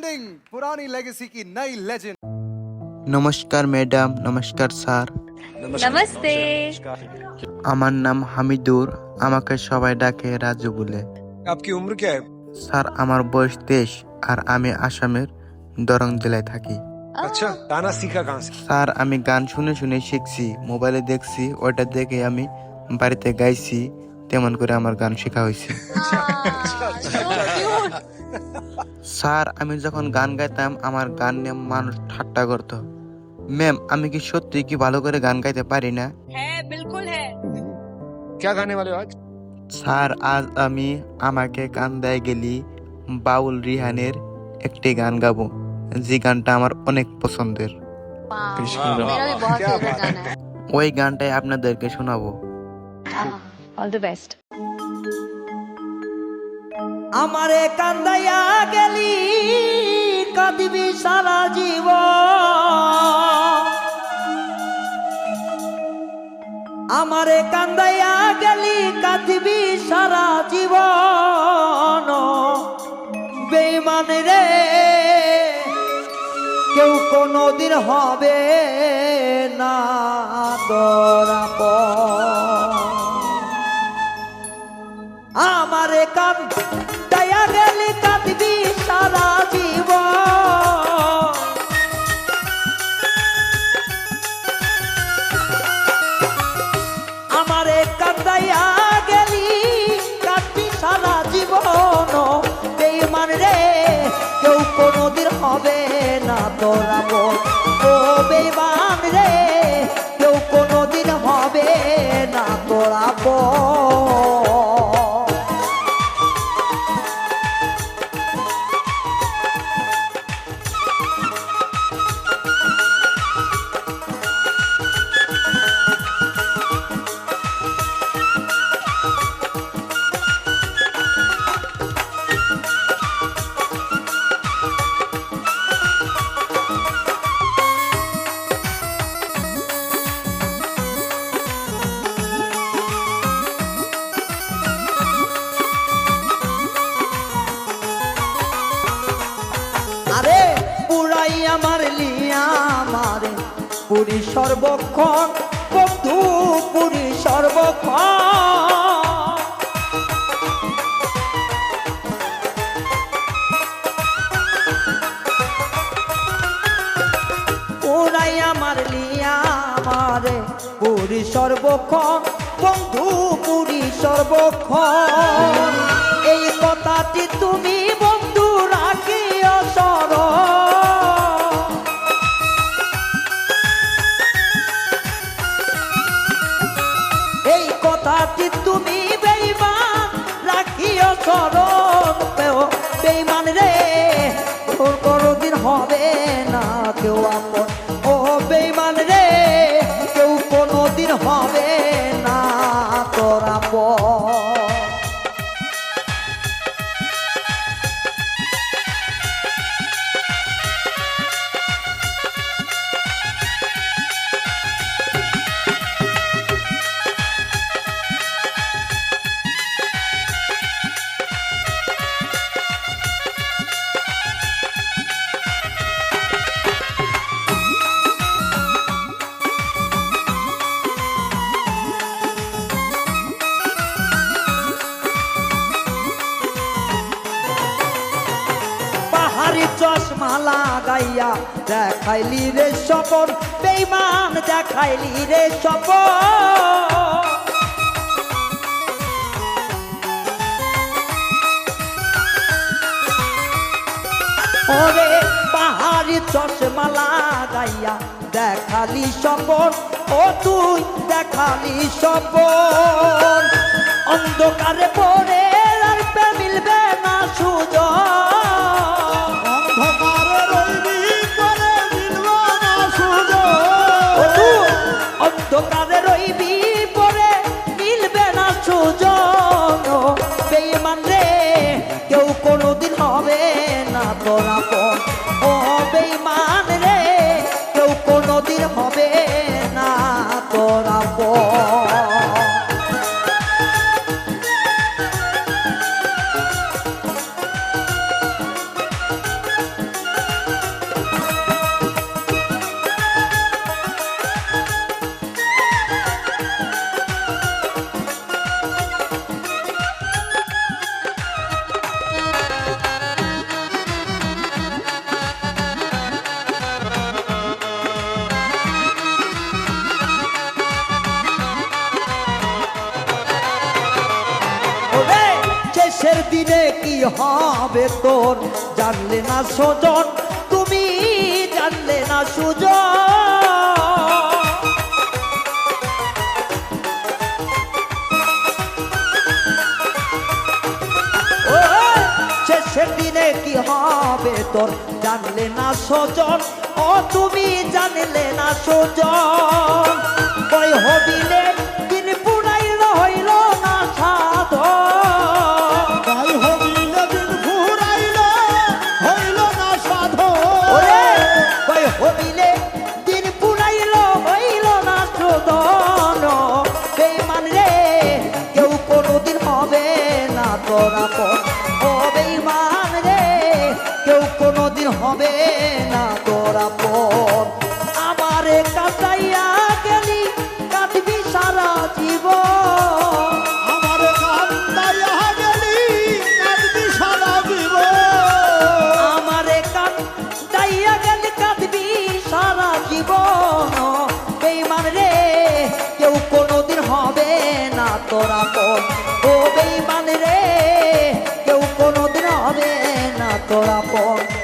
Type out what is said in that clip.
Branding पुरानी legacy की नई लेजेंड নমস্কার ম্যাডাম নমস্কার স্যার নমস্তে আমার নাম হামিদুর আমাকে সবাই ডাকে রাজু বলে आपकी उम्र क्या है স্যার আমার বয়স তেইশ আর আমি আসামের দরং জেলায় থাকি अच्छा गाना सीखा कहाँ से স্যার আমি গান শুনে শুনে শিখছি মোবাইলে দেখছি ওটা দেখে আমি বাড়িতে গাইছি তেমন করে আমার গান শেখা হয়েছে স্যার আমি যখন গান গাইতাম আমার গান নিয়ে মানুষ ঠাট্টা করতো ম্যাম আমি কি সত্যি কি ভালো করে গান গাইতে পারি না হ্যাঁ বিলকুল হ্যাঁ क्या गाने वाले हो आज স্যার আজ আমি আমাকে কান্দায় গেলি বাউল রিহানের একটি গান গাবো যে গানটা আমার অনেক পছন্দের मेरा भी बहुत क्या फेवरेट बात है। गाना है ওই গানটাই আপনাদেরকে শোনাবো ऑल द बेस्ट আমারে কান্দাইয়া গেলি কাঁদিবি সারা জীব আমারে কান্দাইয়া গেলি, কাঁদিবি সারা জীবন। বেইমান রে, কেউ কোনদিন হবে না দরাপ আমারে কান দয়া গেলি, কাঁদবি না তোরা বল ও বেইমান রে কেউ কোনোদিন হবে না তোরা পুরী সর্বক্ষণ বন্ধু পুরী সর্বক্ষণ। পুরাই আমার লিয়া আমারে, পুরী সর্বক্ষণ বন্ধু পুরী সর্বক্ষণ। এই কথাটি তুমি হবে না কেউ আপন। পাহাড়ি চশমা লাগাইয়া দেখাইলি রে সপন বেইমান দেখাইলি রে সপন ওরে পাহাড়ি চশমা লাগাইয়া দেখালি সপন ও তুই দেখালি সপন অন্ধকারে না তোরা পর ও বেইমান রে কেউ কোনোদিন হবে না তোরা। হবে তোর? জানলে না সজন, তুমি জানলে না সুজন। শেষের দিনে কি হবে তোর? জানলে না সজন, ও তুমি জানলে না সজন। কই হবিলে কোনোদিন হবে না তোরা পর আমারে কাটাই Pola Pola